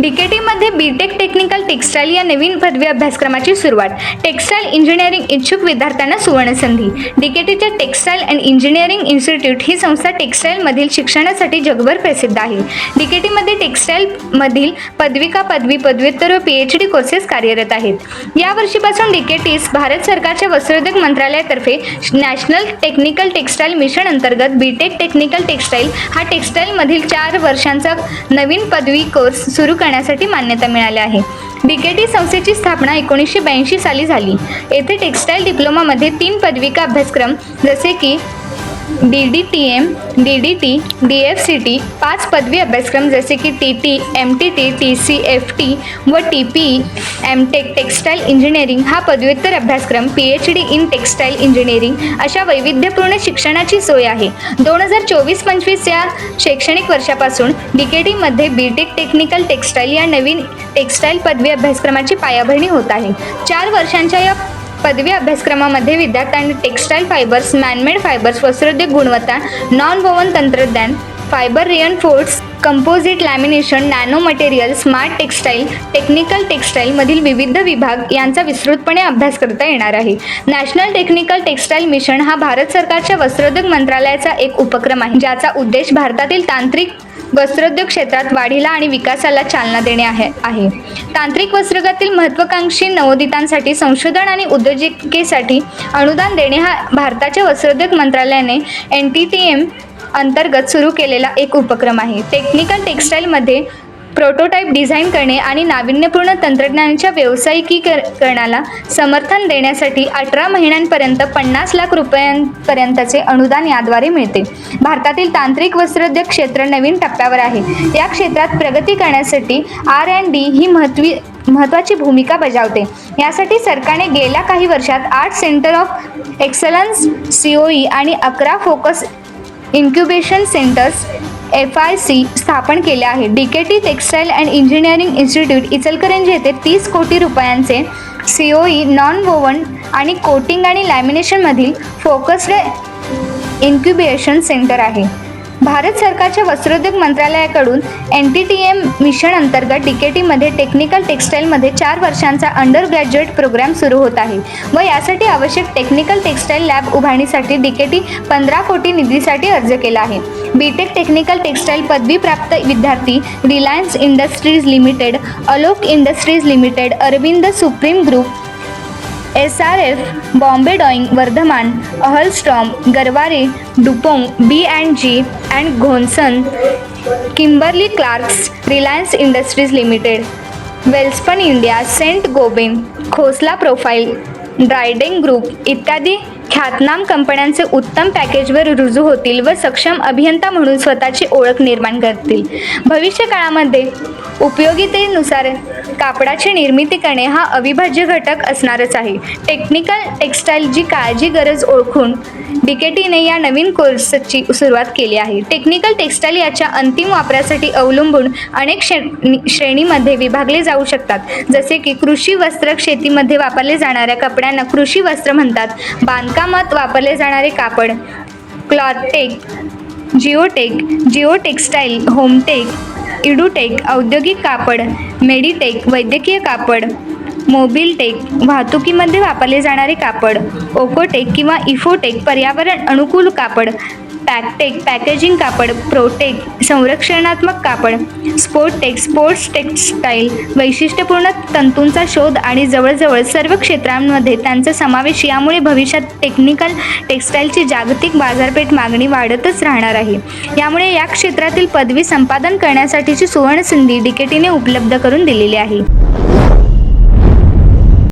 डीकेटीमध्ये B Tech technical textile या नवीन पदवी अभ्यासक्रमाची सुरुवात. टेक्स्टाईल इंजिनिअरिंग इच्छुक विद्यार्थ्यांना सुवर्णसंधी. डीकेटीच्या टेक्स्टाईल अँड इंजिनिअरिंग इन्स्टिट्यूट ही संस्था टेक्स्टाईलमधील शिक्षणासाठी जगभर प्रसिद्ध आहे. डीकेटीमध्ये टेक्स्टाईलमधील पदविका पदवी पदव्युत्तर व पीएच डी कोर्सेस कार्यरत आहेत. या वर्षीपासून डीकेटीस भारत सरकारच्या वस्त्रोद्योग मंत्रालयातर्फे नॅशनल टेक्निकल टेक्स्टाईल मिशन अंतर्गत बीटेक टेक्निकल टेक्स्टाईल हा टेक्स्टाईलमधील चार वर्षांचा नवीन पदवी कोर्स सुरू करण्यासाठी मान्यता मिळाली आहे. डीकेटी संस्थेची स्थापना एकोणीसशे ब्याऐंशी साली झाली. येथे टेक्स्टाईल डिप्लोमामध्ये तीन पदविका अभ्यासक्रम जसे की D D T M D D T D F C T पाच पदवी अभ्यासक्रम जसे की T T M T T T C F T व T P M tech textile engineering हा पदव्युत्तर अभ्यासक्रम P H D in textile engineering अशा वैविध्यपूर्ण शिक्षणाची सोय आहे. दोन हजार चोवीस पंचवीस या शैक्षणिक वर्षापासून डी के टीमध्ये बी टेक टेक्निकल टेक्स्टाईल या नवीन टेक्स्टाईल पदवी अभ्यासक्रमाची पायाभरणी होत आहे. चार वर्षांच्या या पदवी अभ्यासक्रमामध्ये विद्यार्थ्यांनी टेक्स्टाईल फायबर्स मॅनमेड फायबर्स वस्त्रोद्योग गुणवत्ता नॉन वोवन तंत्रज्ञान fibre reinforce composite lamination nano material smart textile technical टेक्स्टाईलमधील विविध विभाग यांचा विस्तृतपणे अभ्यास करता येणार आहे. नॅशनल टेक्निकल टेक्स्टाईल मिशन हा भारत सरकारच्या वस्त्रोद्योग मंत्रालयाचा एक उपक्रम आहे ज्याचा उद्देश भारतातील तांत्रिक वस्त्रोद्योग क्षेत्रात वाढीला आणि विकासाला चालना देणे आहे. आहे. तांत्रिक वस्त्रगातील महत्त्वाकांक्षी नवोदितांसाठी संशोधन आणि उद्योजिकेसाठी अनुदान देणे हा भारताच्या वस्त्रोद्योग मंत्रालयाने एन टी टी एम अंतर्गत सुरू केलेला एक उपक्रम आहे. टेक्निकल टेक्स्टाईलमध्ये प्रोटोटाईप डिझाईन करणे आणि नाविन्यपूर्ण तंत्रज्ञानाच्या व्यावसायिकीकरणाला समर्थन देण्यासाठी अठरा महिन्यांपर्यंत पन्नास लाख रुपयांपर्यंतचे अनुदान याद्वारे मिळते. भारतातील तांत्रिक वस्त्रोद्योग क्षेत्र नवीन टप्प्यावर आहे. या क्षेत्रात प्रगती करण्यासाठी आर अँड डी ही महत्वी महत्त्वाची भूमिका बजावते. यासाठी सरकारने गेल्या काही वर्षात आठ centre of excellence C O E आणि अकरा focus incubation centres F I C स्थापन केले आहे D K T textile and engineering institute Ichalkaranji येथे तीस कोटी रुपयांचे C O E non woven आणि कोटिंग आणि लॅमिनेशनमधील फोकस्ड इन्क्युबेशन सेंटर आहे. भारत सरकारच्या वस्त्रोद्योग मंत्रालयाकडून N T T M mission अंतर्गत डी के टीमध्ये टेक्निकल टेक्स्टाईलमध्ये चार वर्षांचा अंडर ग्रॅज्युएट प्रोग्राम सुरू होत आहे व यासाठी आवश्यक टेक्निकल टेक्स्टाईल लॅब उभारणीसाठी डी के टी पंधरा कोटी निधीसाठी अर्ज केला आहे. बी टेक टेक्निकल टेक्स्टाईल पदवीप्राप्त विद्यार्थी Reliance Industries Limited Alok Industries Limited Arvind Supreme group S R F Bombay dyeing Vardhman Ahlstrom Garware DuPont P and G and Johnson Kimberly Clarks Reliance Industries Limited Welspun India Saint Gobain Khosla profile Trident group इत्यादी ख्यातनाम कंपन्यांचे उत्तम पॅकेजवर रुजू होतील व सक्षम अभियंता म्हणून स्वतःची ओळख निर्माण करतील. भविष्य काळामध्ये उपयोगितेनुसार कापडाची निर्मिती करणे हा अविभाज्य घटक असणारच आहे. टेक्निकल टेक्स्टाईलची काळजी गरज ओळखून डिकेटीने या नवीन कोर्सची सुरुवात केली आहे. टेक्निकल टेक्स्टाईल याच्या अंतिम वापरासाठी अवलंबून अनेक श्रेणी श्रेणीमध्ये विभागले जाऊ शकतात. जसे की कृषी वस्त्र शेतीमध्ये वापरले जाणाऱ्या कपड्यांना कृषी वस्त्र म्हणतात. बांधकाम बागकामात वापरले जाणारे कापड. Clothtech geotech geo textile hometech इडुटेक औद्योगिक कापड मेडिटेक वैद्यकीय कापड. मोबिलटेक वाहतुकीमध्ये वापरले जाणारे कापड. ओकोटेक किंवा इफोटेक पर्यावरण अनुकूल कापड. पॅकटेक पॅकेजिंग कापड प्रोटेक संरक्षणात्मक कापड स्पोर्टटेक स्पोर्ट्स टेक्स्टाईल वैशिष्ट्यपूर्ण तंतूंचा शोध आणि जवळजवळ सर्व क्षेत्रांमध्ये त्यांचा समावेश यामुळे भविष्यात टेक्निकल टेक्स्टाईलची जागतिक बाजारपेठ मागणी वाढतच राहणार आहे. यामुळे या क्षेत्रातील पदवी संपादन करण्यासाठीची सुवर्णसंधी डिकेटीने उपलब्ध करून दिलेली आहे.